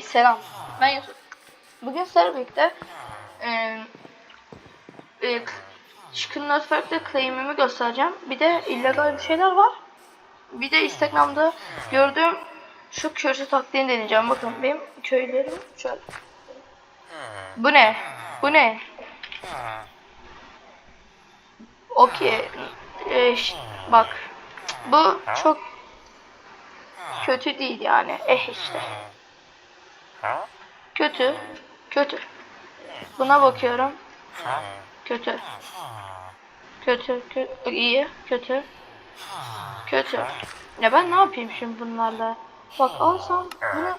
Hey selam. Ben Yusuf. Bugün sizlerle birlikte eee e, Chicken Network'te claim'imi göstereceğim. Bir de illegal bir şeyler var. Bir de Instagram'da gördüğüm şu köşe taktiğini deneyeceğim. Bakın benim köylerim şöyle. Bu ne? Bu ne? Okey. Ş- bak. Bu çok kötü değil yani. Eh işte. Kötü. Kötü. Buna bakıyorum. Kötü. Kötü. Kötü. iyi. Kötü. Kötü. Ya ben ne yapayım şimdi bunlarla? Bak alsam bunu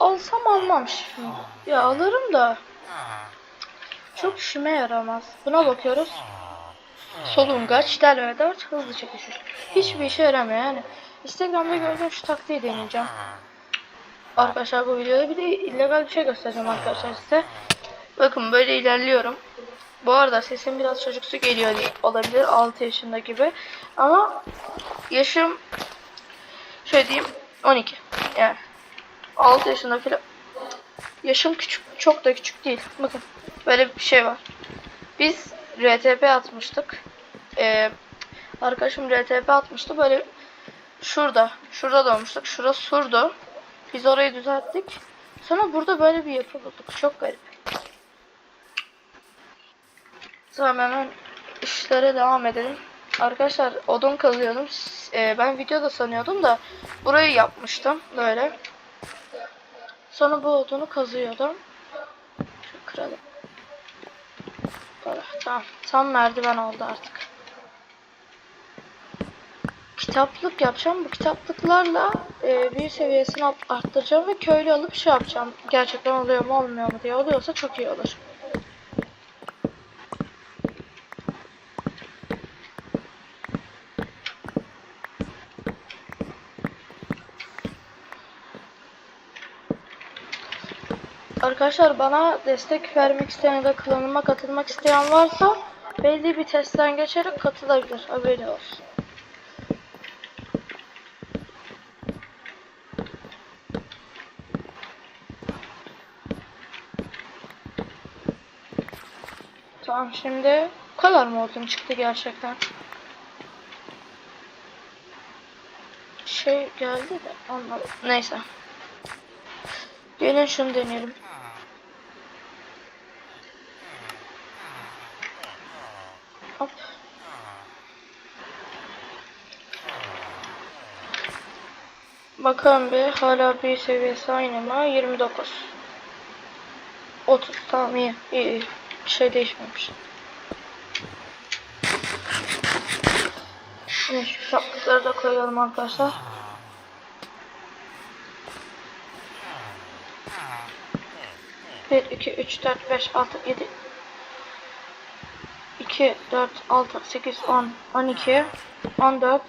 alsam almam şimdi. Ya alırım da çok işime yaramaz. Buna bakıyoruz. Solungaç, del ve dört hızlı çekişir. Hiçbir işe yaramıyor yani. Instagram'da gördüğüm şu taktiği deneyeceğim. Arkadaşlar bu videoda bir de illegal bir şey göstereceğim arkadaşlar size. Bakın böyle ilerliyorum. Bu arada sesim biraz çocuksu geliyor olabilir 6 yaşında gibi. Ama yaşım şöyle diyeyim 12. Yani 6 yaşında falan. Yaşım küçük çok da küçük değil. Bakın böyle bir şey var. Biz RTP atmıştık. Ee, arkadaşım RTP atmıştı böyle şurada. Şurada doğmuştuk. Şurası surdu. Biz orayı düzelttik. Sonra burada böyle bir yapı bulduk. Çok garip. Tamam hemen işlere devam edelim. Arkadaşlar odun kazıyordum. Ee, ben videoda sanıyordum da burayı yapmıştım böyle. Sonra bu odunu kazıyordum. Şu kıralım. Böyle, tamam. Tam merdiven oldu artık. Kitaplık yapacağım. Bu kitaplıklarla e, bir seviyesini art- arttıracağım ve köylü alıp şey yapacağım. Gerçekten oluyor mu olmuyor mu diye. Oluyorsa çok iyi olur. Arkadaşlar bana destek vermek isteyen ya da klanıma katılmak isteyen varsa belli bir testten geçerek katılabilir. Haberi olsun. Tamam şimdi bu kadar mı odun çıktı gerçekten? Şey geldi de anladım. Neyse. Gelin şunu deneyelim. Hop. Bakalım bir hala bir seviyesi aynı mı? 29. 30 tamam iyi. iyi, iyi. Bir şey değişmemiş. Şimdi şu kitaplıkları da koyalım arkadaşlar. Bir, iki, üç, dört, beş, altı, yedi, iki, dört, altı, sekiz, on, on iki, on dört,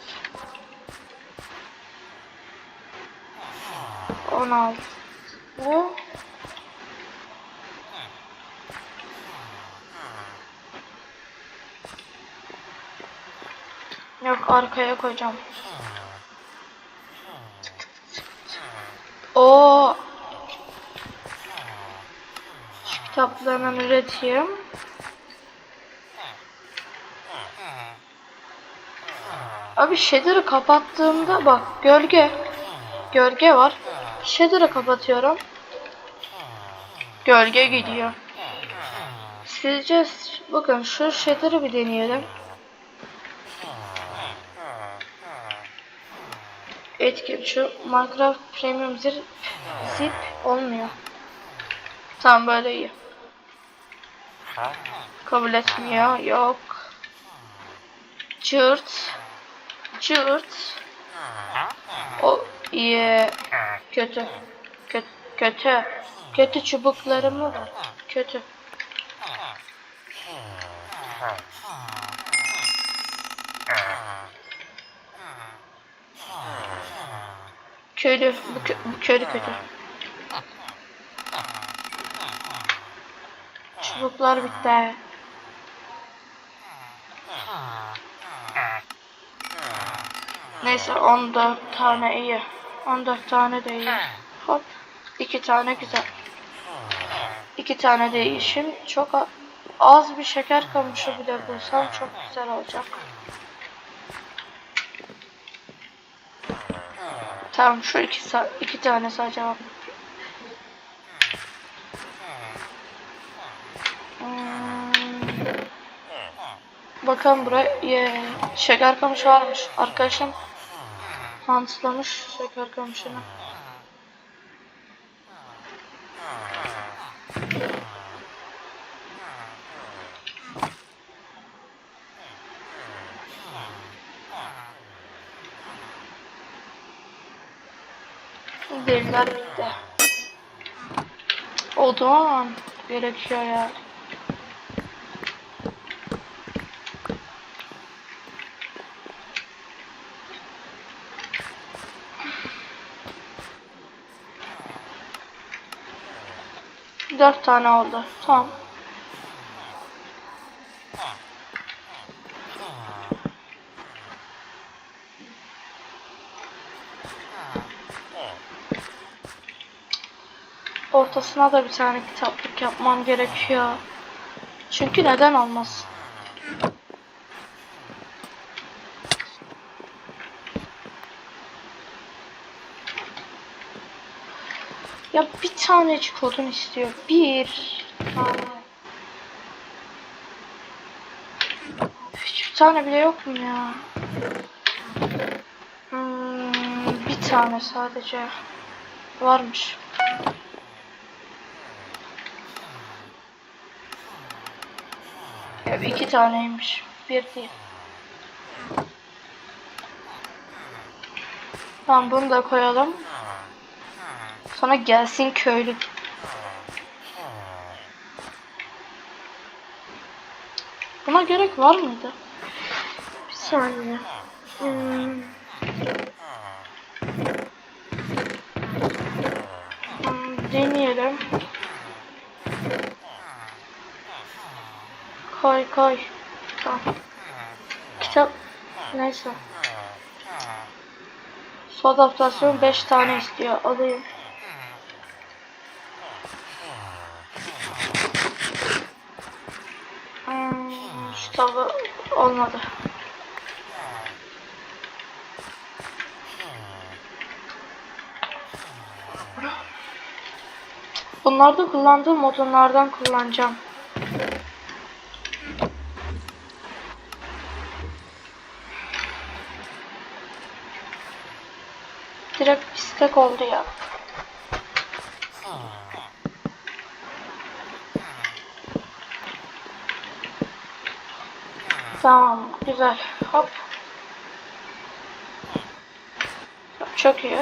on altı. Bu Yok arkaya koyacağım. O Şu kitaplarından üreteyim. Abi shader'ı kapattığımda bak gölge gölge var. Shader'ı kapatıyorum. Gölge gidiyor. Sizce bakın şu shader'ı bir deneyelim. Etkin şu Minecraft Premium zip, zip olmuyor. Tamam böyle iyi. Kabul etmiyor. Yok. Cırt. Cırt. O iyi. Kötü. Kötü. Kötü. Kötü çubuklarımı var. Kötü. Köylü. Bu, kö bu köylü kötü. Çubuklar bitti. Neyse 14 tane iyi. 14 tane de iyi. Hop. İki tane güzel. İki tane değişim. Çok a- az bir şeker kamışı bile bulsam çok güzel olacak. Tamam şu iki, iki tane sadece var. Hmm. Bakalım buraya şeker kamışı varmış. Arkadaşım Hanslamış şeker kamışını. Deliler bitti. Odun gerekiyor ya. Dört tane oldu. Tamam. Ortasına da bir tane kitaplık yapmam gerekiyor. Çünkü neden olmaz? Ya bir tanecik odun istiyor. Bir tane. Hiçbir tane bile yok mu ya? Hmm, bir tane sadece varmış. Ya iki taneymiş. Bir değil. Tamam bunu da koyalım. Sonra gelsin köylü. Buna gerek var mıydı? Bir saniye. Hmm. Hmm, deneyelim. Koy koy. Tamam. Kitap neyse. Su adaptasyon 5 tane istiyor. Alayım. Hmm, tava olmadı. Bunlarda kullandığım odunlardan kullanacağım. İstek oldu ya. Tamam, güzel. Hop. Çok iyi.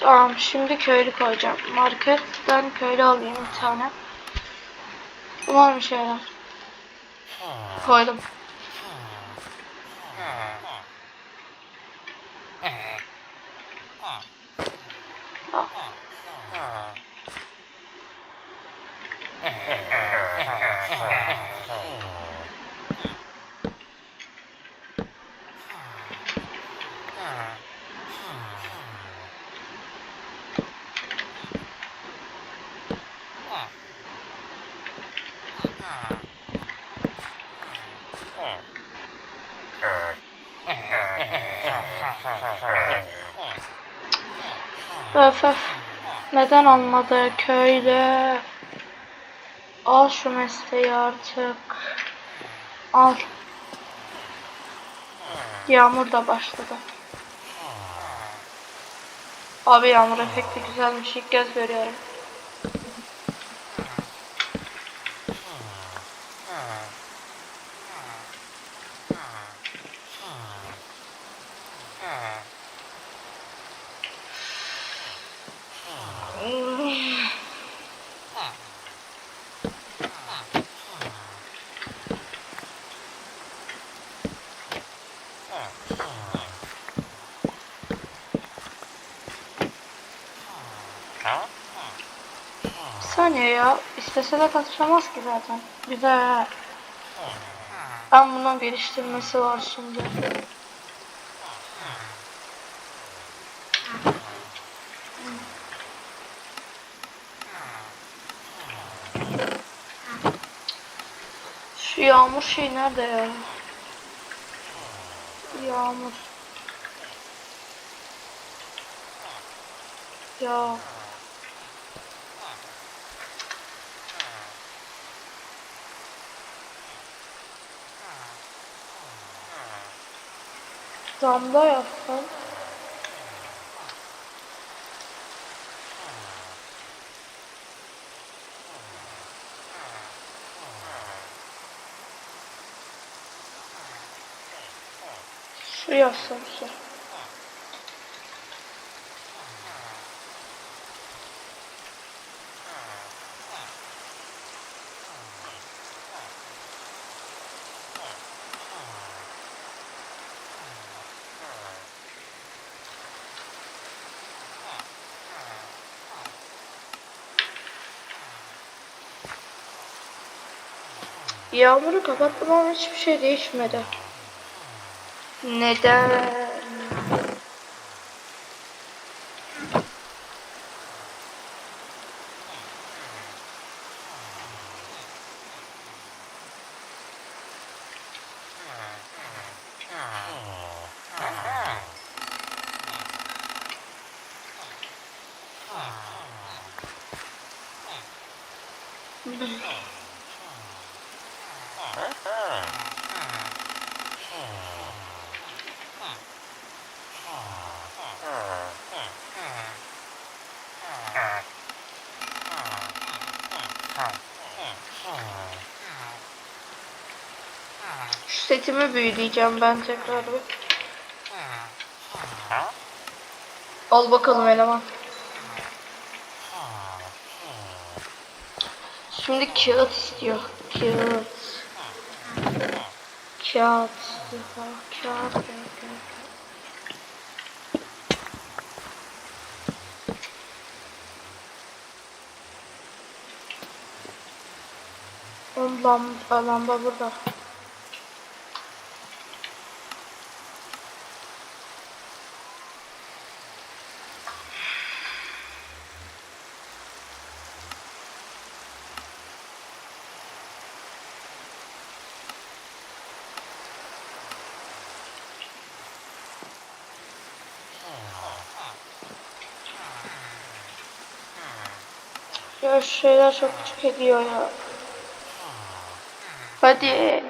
Tamam, şimdi köylü koyacağım. Marketten köylü alayım bir tane. Var bir şeyler. Koydum. Al. Neden olmadı köylü? Al şu mesleği artık. Al. Yağmur da başladı. Abi yağmur efekti güzelmiş. İlk kez görüyorum. Saniye ya. İstese de katışamaz ki zaten. Güzel. Ben bunun geliştirmesi var şimdi. Şu yağmur şey nerede ya? Yağmur. Ya. Damda yapsam. Su yapsam su. Yağmuru kapattım ama hiçbir şey değişmedi. Neden? Şu setimi büyüleyeceğim ben tekrar bir. Al bakalım eleman. Şimdi kağıt istiyor. Kağıt. Kağıt. Kağıt. Kağıt. kağıt. Oğlum lamba, lamba burada. Ya şeyler çok küçük ediyor ya. 快点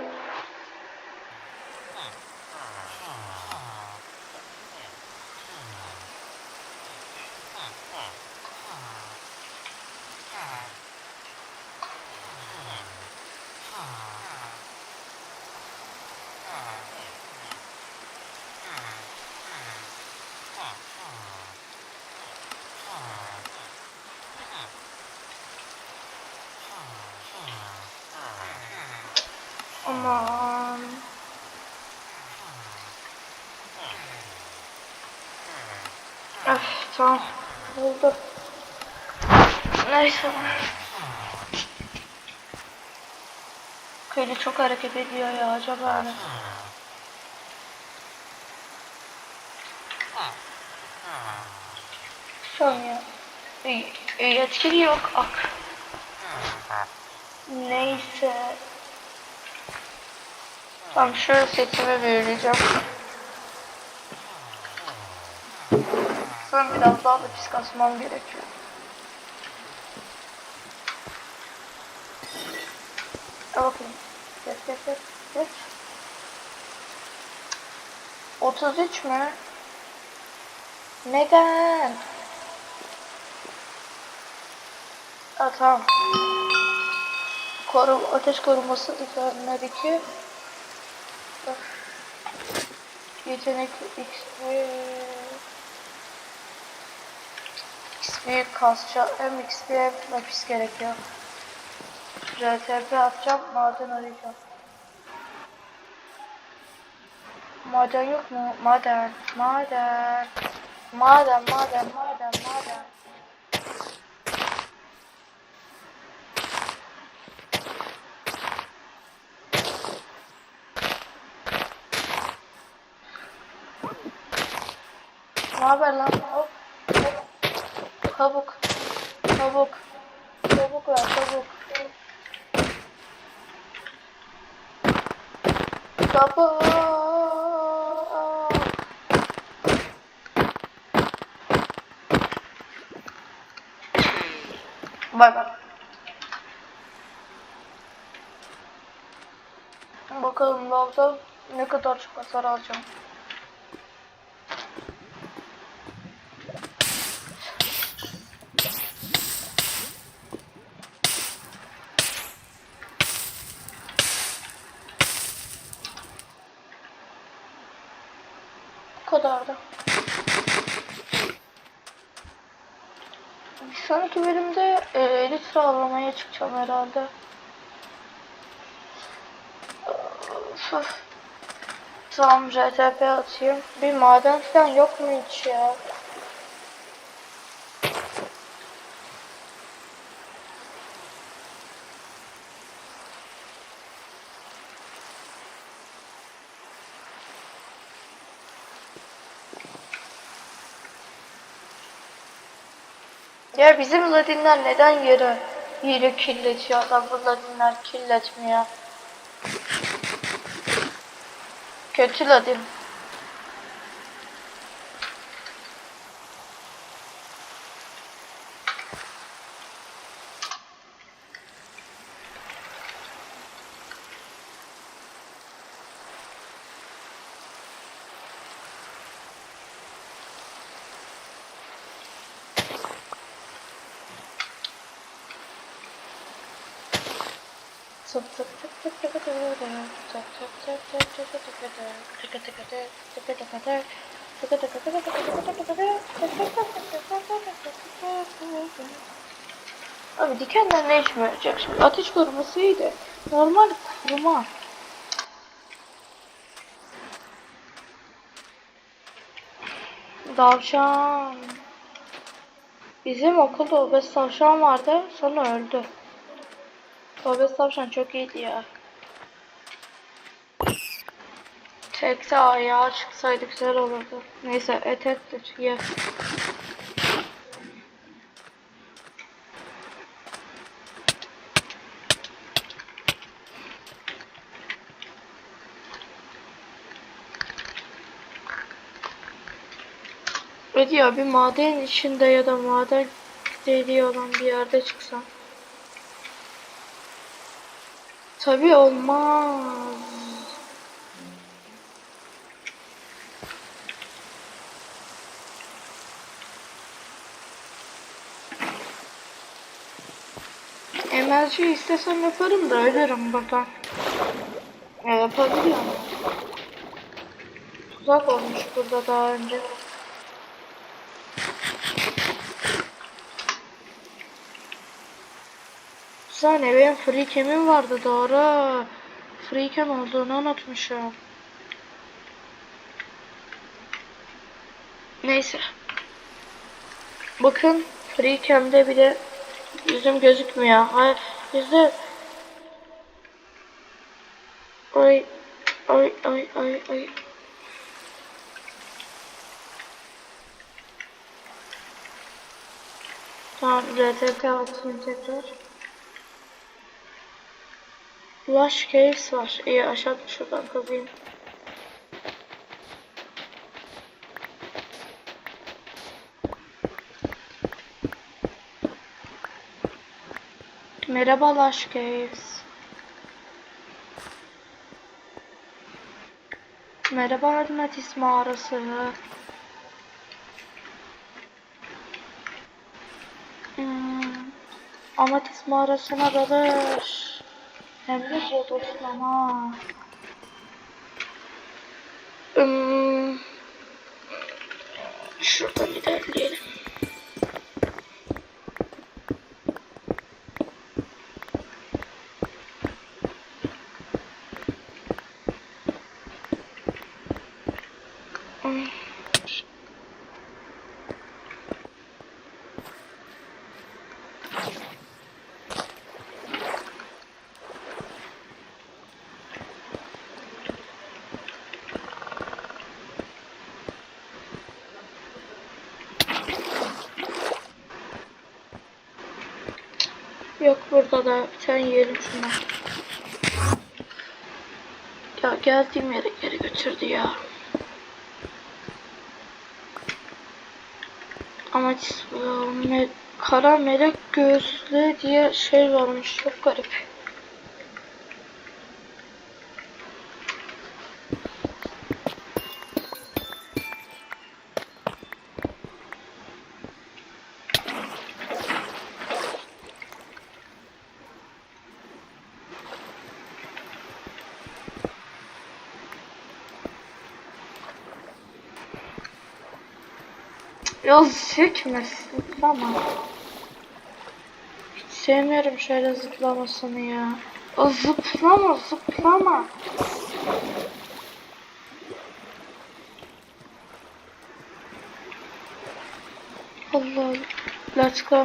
Aman. Öf, tamam. Oldu. Neyse. Köylü çok hareket ediyor ya acaba? Şu an ya. İyi, iyi etkili yok. Ak. Neyse. Tamam şöyle setimi büyüleyeceğim. Sonra biraz daha da pis kasmam gerekiyor. Al bakayım. Geç geç geç. Geç. 33 mü? Neden? Aa, tamam. Koru, ateş koruması üzerindeki Yetenek XP XP kasça hem XP hem lapis gerekiyor. RTP atacağım maden arayacağım. Maden yok mu? Maden, maden. Maden, maden, maden, maden. haber lan? Hop. Hop. Kabuk. Kabuk. Kabuk lan kabuk. Kabuk. Bak bak. Bakalım laptop ne kadar çok hasar alacağım. sağlamaya çıkacağım herhalde. Tamam RTP atayım. Bir maden falan yok mu hiç ya? Ya bizim Ladinler neden yeri, yeri kirletiyor da bu Ladinler kirletmiyor. Kötü Ladin. Abi dikenden ne işime yarayacak şimdi? Ateş koruması iyiydi. Normal koruma. Tavşan. Bizim okulda obez tavşan vardı. Sonra öldü. Obez tavşan çok iyiydi ya. Tekte ayağa çıksaydı güzel olurdu. Neyse et ettir ye. Ya bir maden içinde ya da maden deliği olan bir yerde çıksam. Tabii olmaz. Emelci istesem yaparım da ölürüm buradan. E, yapabiliyorum. Tuzak olmuş burada daha önce. Saniye benim free cam'im vardı doğru. Free cam olduğunu unutmuşum. Neyse. Bakın free cam'de bile yüzüm gözükmüyor. Hayır yüzde Ay ay ay ay ay. Tamam RTT atayım tekrar. Lush Caves var. İyi aşağı şuradan kazayım. Merhaba Lush Caves. Merhaba Arnatis mağarası. Hmm. Amatis mağarasına dalış. Hem de bodoslama. Hmm. Şuradan ilerleyelim. Yok burada da bir tane yiyelim şundan. Ya geldiğim yere geri götürdü ya. Ama e, kara melek göğüslü diye şey varmış çok garip. Ya sökme zıplama. Hiç sevmiyorum şöyle zıplamasını ya. O zıplama zıplama. Allah. Let's go.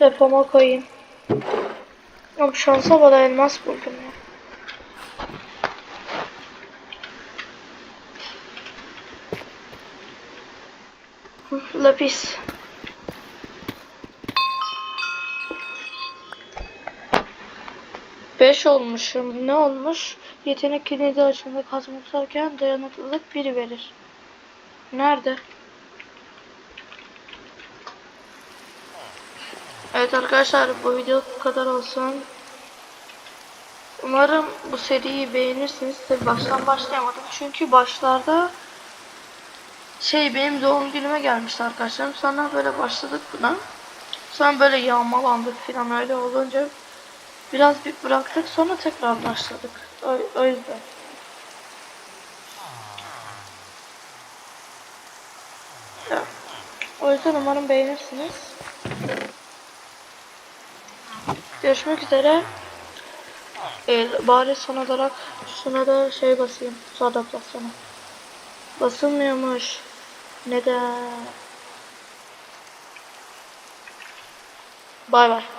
Depoma koyayım. Ama şansa bala elmas buldum Lapis. Beş olmuşum. Ne olmuş? Yetenek kilidi açımda kazma tutarken dayanıklılık biri verir. Nerede? Evet arkadaşlar bu video bu kadar olsun. Umarım bu seriyi beğenirsiniz. Tabi baştan başlayamadım. Çünkü başlarda şey benim doğum günüme gelmişti arkadaşlarım. Sonra böyle başladık buna. Sonra böyle yağmalandık falan öyle olunca biraz bir bıraktık sonra tekrar başladık. O, o yüzden. O yüzden umarım beğenirsiniz. Görüşmek üzere. Ee, bari son olarak şuna da şey basayım. Su adaptasyonu. Basılmıyormuş. Neden? Bay bay.